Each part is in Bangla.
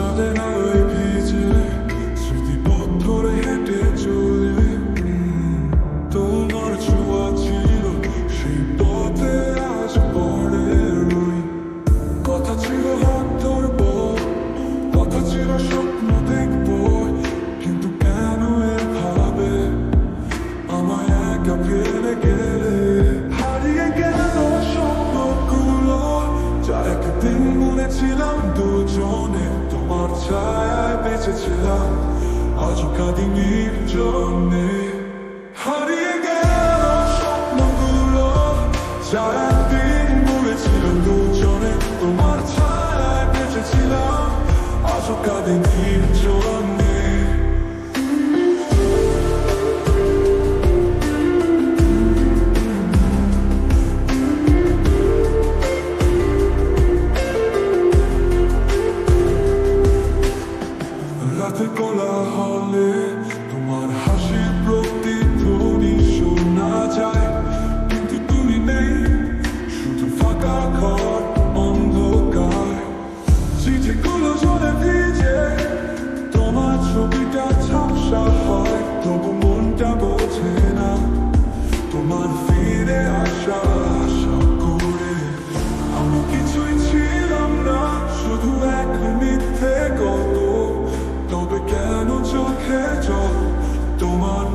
চলে না ওই ভিজে। স্মৃতি হেঁটে চলে। তোমার ছোঁয়া ছিল, সেই পথে আজ পড়ে রই। কথা ছিল হাত ধরবো, কথা ছিল সব আজ 아직까지 নির্জনে হারিয়ে গেল স্বপ্নগুলো যা একদিন গড়েছিল দুজনে 또 ছায়ায় বেঁচেছিলাম আজ কাঁদি নির্জনে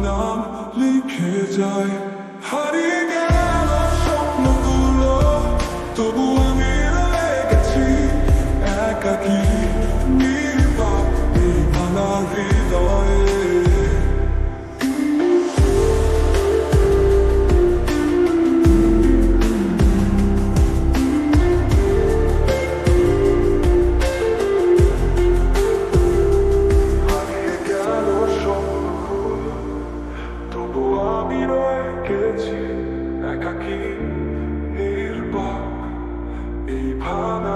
নাম লিখে যায়। হারিয়ে গেলে আমার স্বপ্নগুলো, তবু আমি রয়ে গেছি একাকি নির্বাক নির্বাণা হৃদয়। আমি রয়ে গেছি একাকি নির্বাক এই ভাঙা